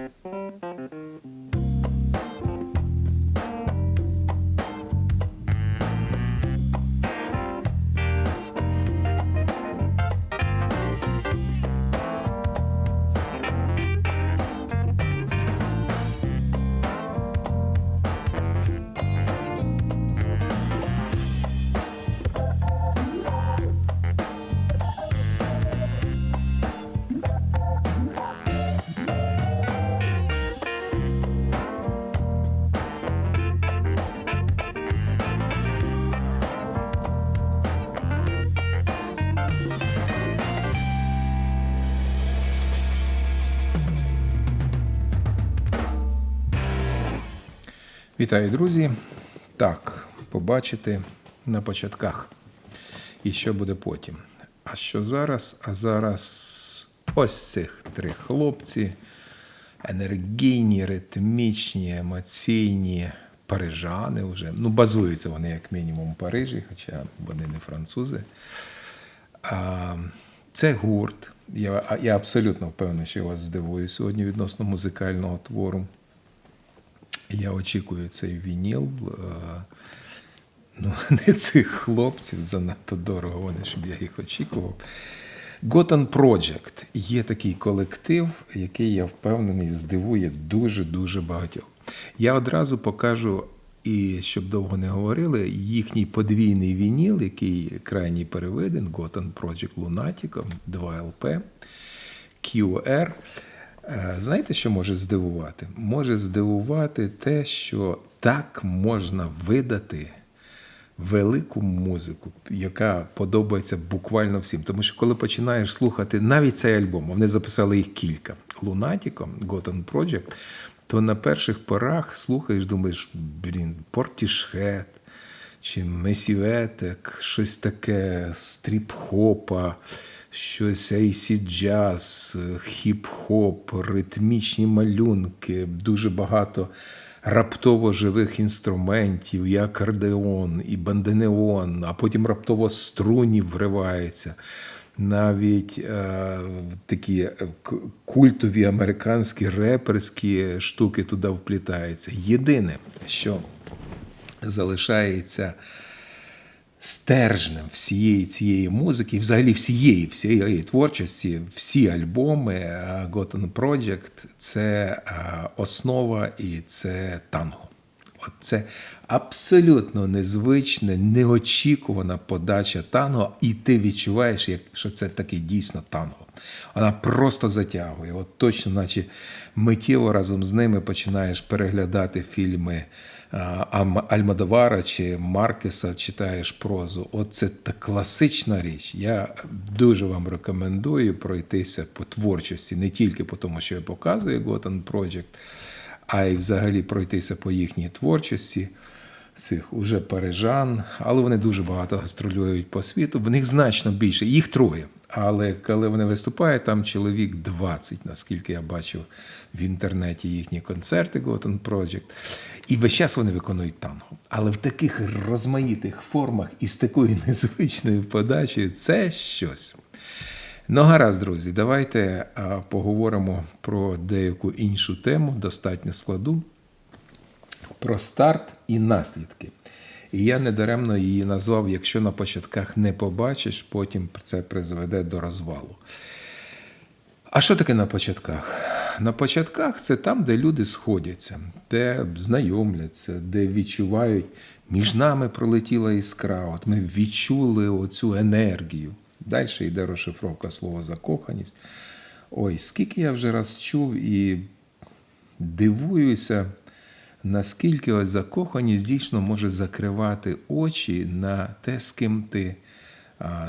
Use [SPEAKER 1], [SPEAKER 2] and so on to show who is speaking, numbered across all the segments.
[SPEAKER 1] Thank you. Вітаю, друзі. Так, побачите на початках. І що буде потім. А що зараз? А зараз ось цих три хлопці. Енергійні, ритмічні, емоційні парижани вже. Ну, базуються вони, як мінімум, в Парижі, хоча вони не французи. А, Це гурт. Я, я абсолютно впевнений, що я вас здивую сьогодні відносно музикального твору. Я очікую цей вініл. е, Ну, не цих хлопців занадто дорого вони, щоб я їх очікував. Gotham Project є такий колектив, який я впевнений здивує дуже-дуже багатьох. Я одразу покажу, і щоб довго не говорили, їхній подвійний вініл, який крайній переведен, Gotham Project Lunatic, 2 LP, QR. Е, Знаєте, що може здивувати? Може здивувати те, що так можна видати велику музику, яка подобається буквально всім. Тому що коли починаєш слухати навіть цей альбом, вони записали їх кілька Лунатіком, Gotham Project, то на перших порах слухаєш, думаєш, блін, Портішхет чи Месіветек, щось таке стріп-хопа, щось AC джаз, хіп-хоп, ритмічні малюнки, дуже багато раптово живих інструментів, і акордеон, і банденеон, а потім раптово струні вриваються. Навіть е, такі е, культові американські реперські штуки туди вплітаються. Єдине, що залишається стержнем всієї цієї музики, взагалі всієї всієї творчості, всі альбоми е, Gotham Project – це е, основа і це танго. От це абсолютно незвична, неочікувана подача танго, і ти відчуваєш, що це таке дійсно танго. Вона просто затягує. От точно, наче миттєво разом з ними починаєш переглядати фільми Альмадовара чи Маркеса, читаєш прозу. От це та класична річ. Я дуже вам рекомендую пройтися по творчості, не тільки по тому, що я показую Gotham Project, а й взагалі пройтися по їхній творчості. Цих уже парижан, але вони дуже багато гастролюють по світу. В них значно більше, їх троє. Але коли вони виступають, там чоловік 20, наскільки я бачив в інтернеті їхні концерти Gotham Project. І весь час вони виконують танго. Але в таких розмаїтих формах і з такою незвичною подачею це щось. Ну, гаразд, друзі, давайте поговоримо про деяку іншу тему, достатньо складу, про старт і наслідки. І я недаремно її назвав, якщо на початках не побачиш, потім це призведе до розвалу. А що таке на початках? На початках це там, де люди сходяться, де знайомляться, де відчувають, між нами пролетіла іскра. От ми відчули оцю енергію. Далі йде розшифровка слова закоханість. Ой, скільки я вже раз чув і дивуюся, наскільки ось закоханість дійсно може закривати очі на те, з ким ти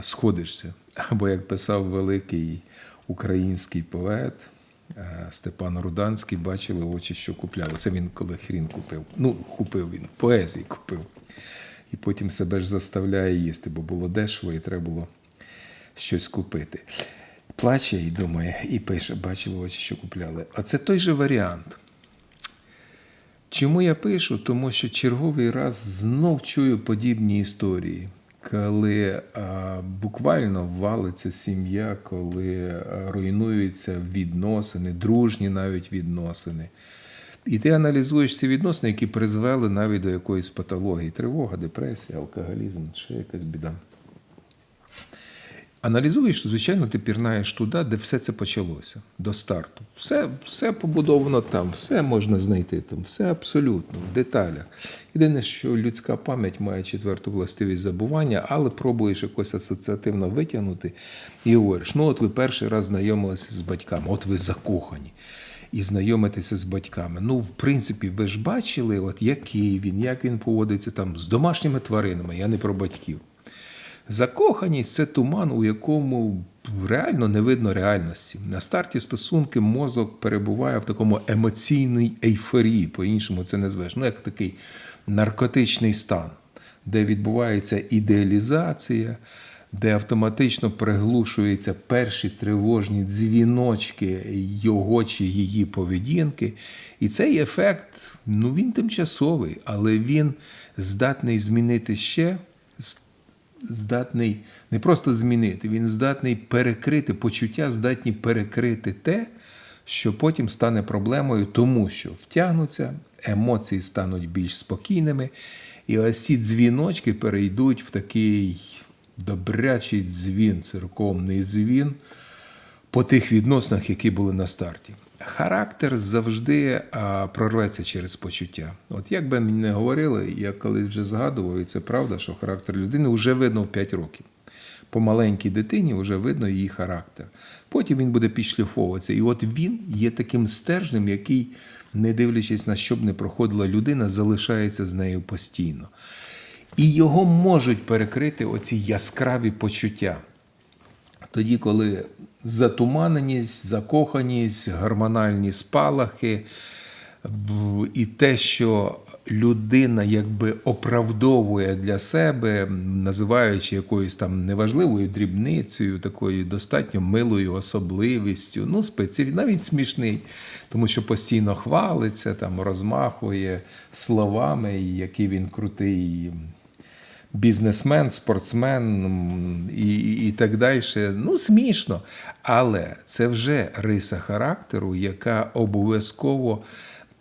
[SPEAKER 1] сходишся. Або як писав великий український поет Степан Руданський, бачили очі, що купляли. Це він коли хрін купив. Ну, купив він, поезії купив. І потім себе ж заставляє їсти, бо було дешево і треба було щось купити. Плаче і думає, і пише, бачили очі, що купляли. А це той же варіант. Чому я пишу? Тому що черговий раз знов чую подібні історії, коли а, буквально валиться сім'я, коли руйнуються відносини, дружні навіть відносини. І ти аналізуєш ці відносини, які призвели навіть до якоїсь патології: тривога, депресія, алкоголізм, ще якась біда. Аналізуєш, звичайно, ти пірнаєш туди, де все це почалося, до старту. Все, все побудовано там, все можна знайти там, все абсолютно, в деталях. Єдине, що людська пам'ять має четверту властивість забування, але пробуєш якось асоціативно витягнути і говориш: ну, от ви перший раз знайомилися з батьками, от ви закохані. І знайомитися з батьками. Ну, в принципі, ви ж бачили, от який він, як він поводиться там з домашніми тваринами, я не про батьків. Закоханість це туман, у якому реально не видно реальності. На старті стосунки мозок перебуває в такому емоційній ейфорії, по-іншому це не звеш. Ну, як такий наркотичний стан, де відбувається ідеалізація, де автоматично приглушуються перші тривожні дзвіночки його чи її поведінки. І цей ефект, ну він тимчасовий, але він здатний змінити ще здатний не просто змінити, він здатний перекрити почуття, здатні перекрити те, що потім стане проблемою, тому що втягнуться, емоції стануть більш спокійними, і ось ці дзвіночки перейдуть в такий добрячий дзвін, церковний дзвін по тих відносинах, які були на старті. Характер завжди а, прорветься через почуття. От як би мені не говорили, я колись вже згадував, і це правда, що характер людини вже видно в 5 років. По маленькій дитині вже видно її характер. Потім він буде підшліфовуватися. І от він є таким стержнем, який, не дивлячись на що б не проходила людина, залишається з нею постійно. І його можуть перекрити оці яскраві почуття. Тоді, коли затуманеність, закоханість, гормональні спалахи і те, що людина якби оправдовує для себе, називаючи якоюсь там неважливою дрібницею, такою достатньо милою особливістю, ну, специфі, навіть смішний, тому що постійно хвалиться, там, розмахує словами, який він крутий бізнесмен, спортсмен і, і, і так далі. Ну, смішно. Але це вже риса характеру, яка обов'язково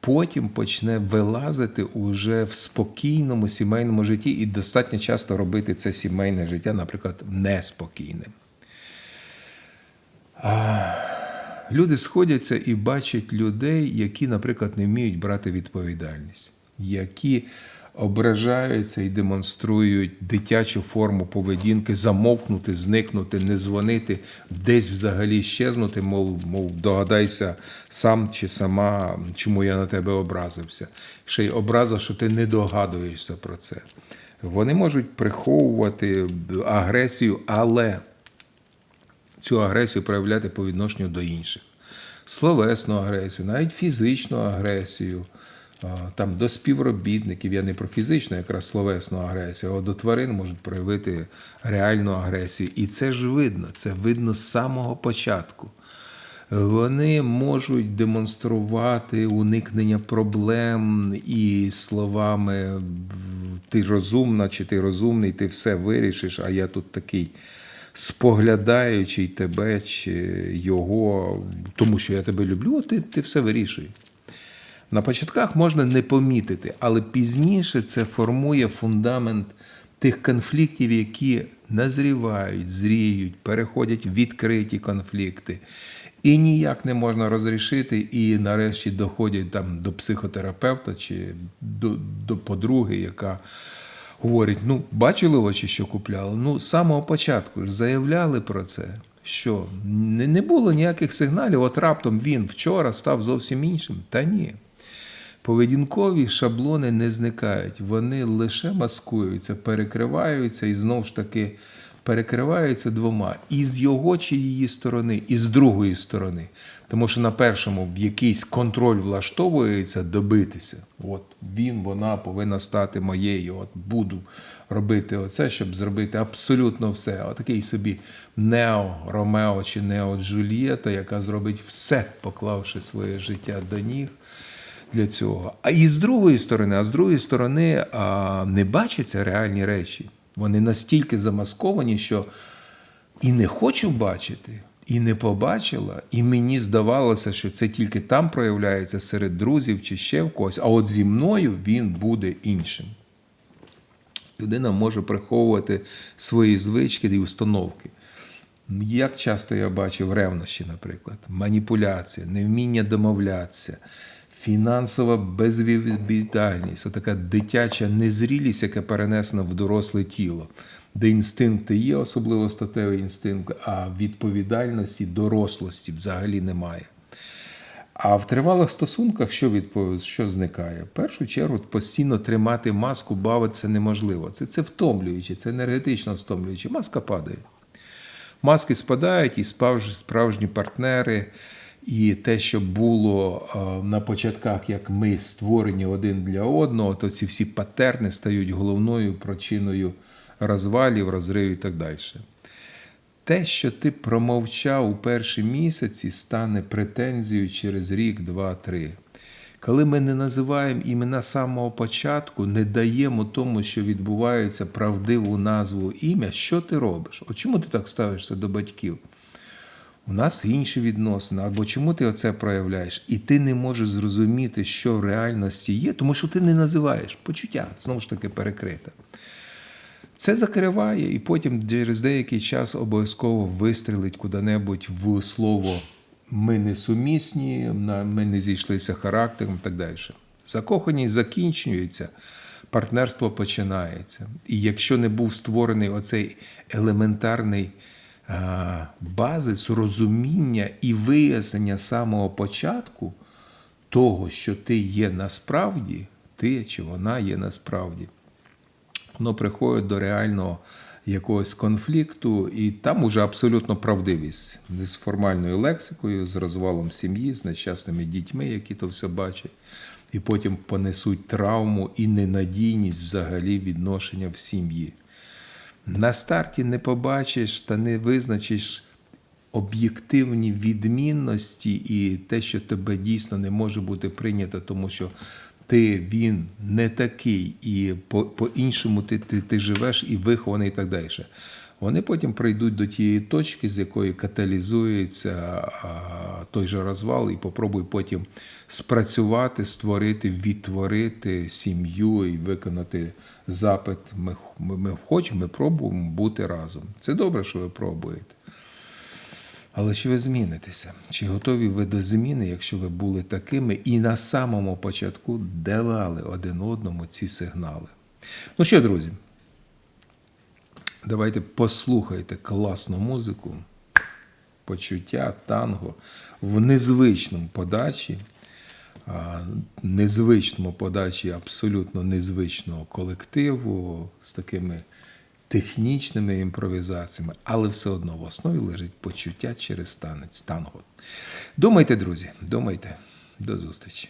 [SPEAKER 1] потім почне вилазити уже в спокійному сімейному житті, і достатньо часто робити це сімейне життя, наприклад, неспокійним. Люди сходяться і бачать людей, які, наприклад, не вміють брати відповідальність, які ображаються і демонструють дитячу форму поведінки, замовкнути, зникнути, не дзвонити, десь взагалі щезнути, мов, мов догадайся сам чи сама, чому я на тебе образився. Ще й образа, що ти не догадуєшся про це. Вони можуть приховувати агресію, але цю агресію проявляти по відношенню до інших. Словесну агресію, навіть фізичну агресію, там, до співробітників. Я не про фізичну, якраз словесну агресію, а до тварин можуть проявити реальну агресію. І це ж видно, це видно з самого початку. Вони можуть демонструвати уникнення проблем і словами ти розумна чи ти розумний, ти все вирішиш, а я тут такий споглядаючий тебе чи його, тому що я тебе люблю, ти, ти все вирішуй. На початках можна не помітити, але пізніше це формує фундамент тих конфліктів, які назрівають, зріють, переходять в відкриті конфлікти. І ніяк не можна розрішити, і нарешті доходять там до психотерапевта чи до, до подруги, яка говорить: ну, бачили очі, що купляли? Ну, з самого початку ж заявляли про це. Що не, було ніяких сигналів, от раптом він вчора став зовсім іншим. Та ні. Поведінкові шаблони не зникають, вони лише маскуються, перекриваються і знову ж таки перекриваються двома і з його чи її сторони, і з другої сторони. Тому що на першому в якийсь контроль влаштовується добитися. От він, вона повинна стати моєю. От буду робити оце, щоб зробити абсолютно все. Отакий собі Нео Ромео чи Нео Джульєта, яка зробить все, поклавши своє життя до ніг для цього. А і з другої сторони, а з другої сторони а, не бачаться реальні речі. Вони настільки замасковані, що і не хочу бачити, і не побачила, і мені здавалося, що це тільки там проявляється серед друзів чи ще в когось, а от зі мною він буде іншим. Людина може приховувати свої звички і установки. Як часто я бачив ревнощі, наприклад, маніпуляція, невміння домовлятися, фінансова безвідповідальність, отака дитяча незрілість, яка перенесена в доросле тіло, де інстинкти є, особливо статевий інстинкт, а відповідальності, дорослості взагалі немає. А в тривалих стосунках що відповідь, що зникає? В першу чергу постійно тримати маску, бавитися неможливо. Це, це втомлююче, це енергетично втомлююче. Маска падає. Маски спадають, і справжні партнери, і те, що було е, на початках, як ми створені один для одного, то ці всі патерни стають головною причиною розвалів, розривів і так далі. Те, що ти промовчав у перші місяці, стане претензією через рік, два, три. Коли ми не називаємо імена самого початку, не даємо тому, що відбувається, правдиву назву ім'я, що ти робиш? От чому ти так ставишся до батьків? У нас інші відносини, або чому ти оце проявляєш? І ти не можеш зрозуміти, що в реальності є, тому що ти не називаєш почуття, знову ж таки, перекрите. Це закриває, і потім через деякий час обов'язково вистрілить куди-небудь в слово ми не сумісні, ми не зійшлися характером і так далі. Закоханість закінчується, партнерство починається. І якщо не був створений оцей елементарний базис розуміння і вияснення самого початку того, що ти є насправді, ти чи вона є насправді воно приходить до реального якогось конфлікту, і там уже абсолютно правдивість не з формальною лексикою, з розвалом сім'ї, з нещасними дітьми, які то все бачать, і потім понесуть травму і ненадійність взагалі відношення в сім'ї. На старті не побачиш та не визначиш об'єктивні відмінності і те, що тебе дійсно не може бути прийнято, тому що ти він не такий, і по- по-іншому ти, ти, ти живеш і вихований, і так далі. Вони потім прийдуть до тієї точки, з якої каталізується той же розвал, і попробуй потім спрацювати, створити, відтворити сім'ю і виконати запит. Ми, ми, ми хочемо, ми пробуємо бути разом. Це добре, що ви пробуєте. Але чи ви змінитеся? Чи готові ви до зміни, якщо ви були такими і на самому початку давали один одному ці сигнали? Ну що, друзі, давайте послухайте класну музику, почуття, танго в незвичному подачі, незвичному подачі абсолютно незвичного колективу з такими технічними імпровізаціями, але все одно в основі лежить почуття через танець танго. Думайте, друзі, думайте. До зустрічі.